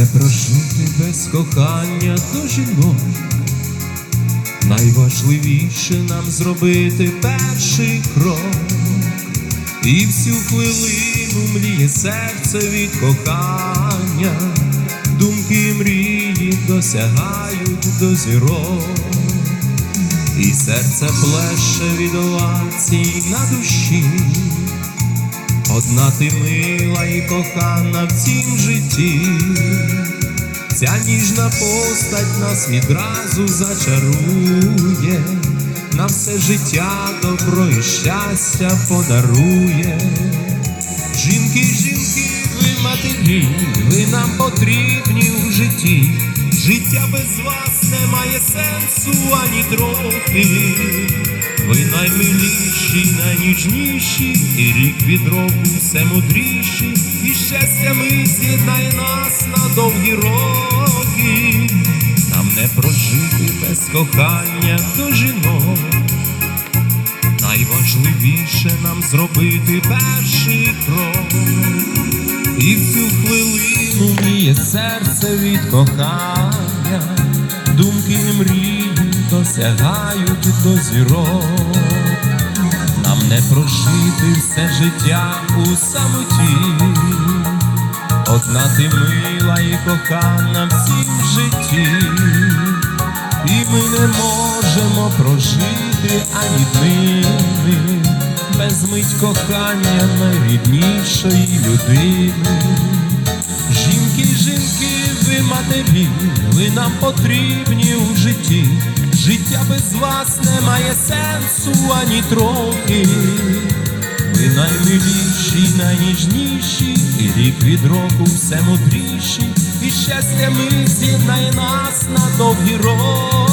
Не прожити без кохання до жінок. Найважливіше нам зробити перший крок, і всю хвилину мліє серце від кохання, думки мрії досягають до зірок, і серце плеше від овацій на душі. Одна ти мила і кохана в цім житті, ця ніжна постать нас відразу зачарує, на все життя добро і щастя подарує. Жінки, жінки, ви матері, ви нам потрібні у житті. Життя без вас не має сенсу ані трохи. Ви наймиліші, найніжніші, і рік від року все мудріші, і щастя ми з'єднає нас кохання до жінок. Найважливіше нам зробити перший крок. І в цю хвилину міє серце від кохання, думки і мрії досягають до зірок. Нам не прожити все життя у самоті. Одна ти мила і кохана в житті, і ми не можемо прожити ані днини без мить кохання найріднішої людини. Жінки, жінки, ви матері, ви нам потрібні у житті. Життя без вас не має сенсу ані трохи. Ви наймиліші, найніжніші, і рік від року все мудріші, і щастя ми з'єднає нас на довгі роки.